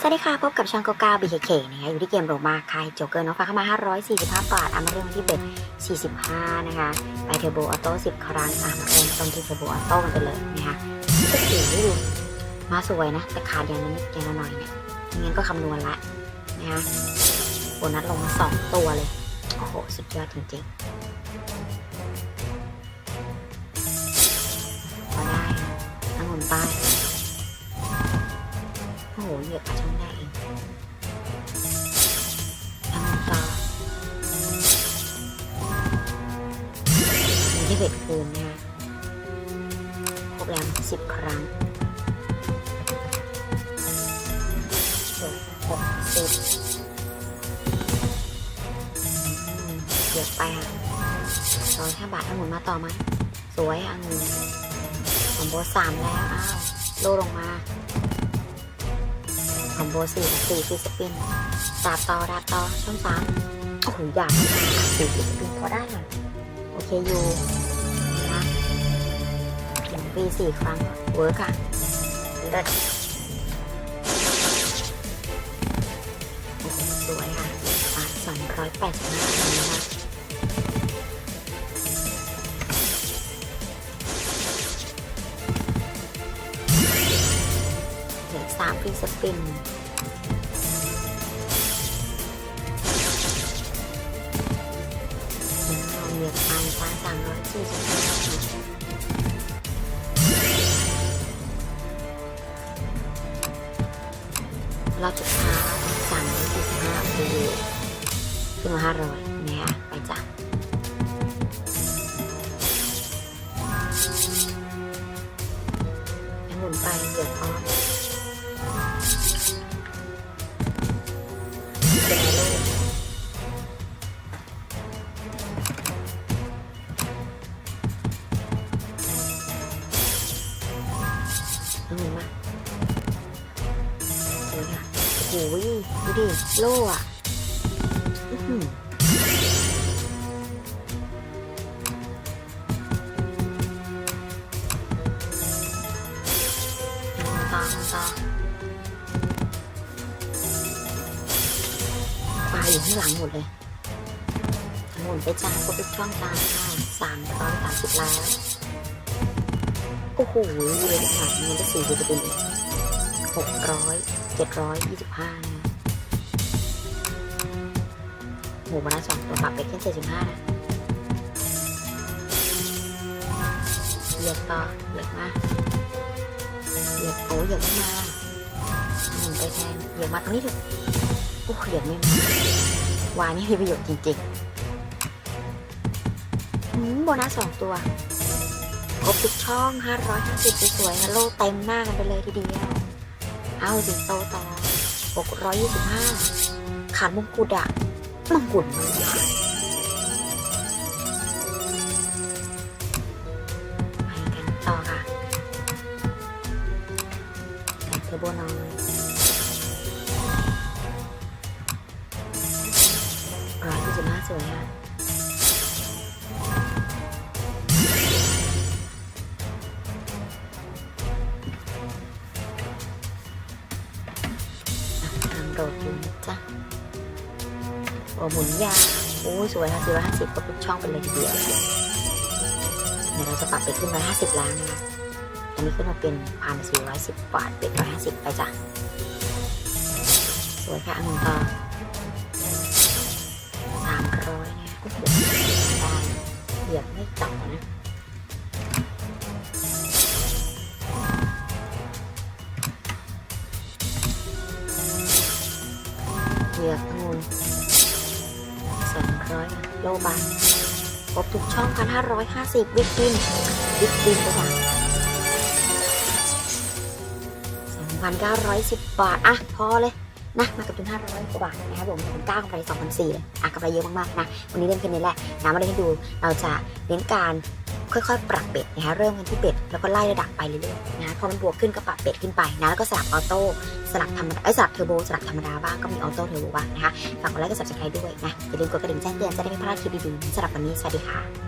สวัสดีค่ะ พบกับช่องเก้า BKK นะคะอยู่ที่เกมโรมาคายโจเกอร์น้องฟ้าเข้ามา 545 บาทอะมาเริ่มที่เบ็ด 45 นะคะ ไปเทอร์โบออโต้ 10 ครั้งอะมาเริ่มต้นที่เทอร์โบออโต้กันไปเลยนะคะก็ถือดูมาสวยนะ แต่ขาดอย่างนิดอย่างละหน่อยเนี่ยไม่งั้นก็คำนวณละนะคะโบนัสลงมา2ตัวเลย โอ้โห สุดยอดจริงๆพอได้ทั้งหมดป้าย โอ้โหเหยียบขาช่องได้เองทำต่อมีที่เบ็ดคืนนะคะครบแล้วสิบครั้งหกสิบเหยียบไปอะร้อยห้าบาทถ้าหมุนมาต่อไหมสวยอะเงินของโบสามแล้ว อ้าว โลลงมา คอมโบสี่กับสี่ฟีสปินดาบต่อดาบต่อช่องสามโอ้โหอยากสี่ฟีสปินพอได้หน่อยโอเคอยู่นะหนึ่งปีสี่ครั้งเวิร์กอะเลิศสวยค่ะสองร้อยแปดสิบ ลือสปินเหยียบไปตาสามร้อยสี่สิบห้ารอบสุดท้าสามร้อยสี่สิบห้าโอ้โหขึ้นมาห้าร้อยเนี่ยไปจ้ะแล้วหมุนไปเหยียบออฟ ดูดิ โล่อะอื้อหือต่อต่อปลาอยู่ข้างหลังหมดเลยหมุนไปจ้าก็ไปช่องตามค่ะสามร้อยสามสิบล้านโอ้โหเยอะขนาดนี้ได้สี่จะเป็นหก ร้อยเจ็ดร้อยยี่สิบห้านะหมูมาละสองตัวปรับไปแค่เจ็ดสิบห้านะเหยียบต่อเหยียบมาเหยียบโอ้เหยียบไม่มาหมุนไปแทนเหยียบมาตรงนี้เถอะโอ้เหยียบไม่มาวายนี่มีประโยชน์จริงๆโบนัสสองตัวครบทุกช่อง 550 สวยๆนะโลเต็มหน้ากันไปเลยทีเดียว เอาสิงโตต่อ625ขาดมงกุฎอะมงกุฎมันใหญ่ไปกันต่อค่ะแต่เทอร์โบน้อยร้อยยี่สิบห้าสวยค่ะ โดดอยู่นะจ๊ะโอ้หมุนยาวโอ้สวยค่ะสี่ร้อยห้าสิบก็ทุกช่องไปเลยทีเดียวเดี๋ยวเราจะปรับไปขึ้นร้อยห้าสิบแล้วนะคะอันนี้ขึ้นมาเป็นพันสี่ร้อยสิบบาทเป็นร้อยห้าสิบไปจ้ะสวยค่ะอันนึ่งต่อสามร้อยเนี่ยโอ้โหเหยียบไม่ต่ำนะ เหยียบงูนสองร้อยโลบาทครบทุกช่องพันห้าร้อยห้าสิบวิกบินวิกบินไปจ้ะสองพันเก้าร้อยสิบบาท อะ พอเลยนะมากับทุนห้าร้อยกว่าบาทนะครับผมผมก้าวกำไรสองพันสี่เลยอะกำไรเยอะมากๆนะ วันนี้เล่นแค่นี้แหละนะมาเล่นให้ดู เราจะเน้นการค่อยๆ ปรับเบ็ดนะคะเริ่มกันที่เบ็ด แล้วก็ไล่ระดับไปเรื่อยๆนะพอมันบวกขึ้นก็ปรับเบ็ดขึ้นไปนะแล้วก็สลับออโต้ สลักธรรมดาไอ้สลักเทอร์โบสลักธรรมดาบ้างก็มีออโต้เทอร์โบบ้างนะคะฝากกดไลค์กด subscribe ด้วยนะอย่าลืมกดกระดิ่งแจ้งเตือนจะได้ไม่พลาดคลิปดีๆสำหรับวันนี้สวัสดีค่ะ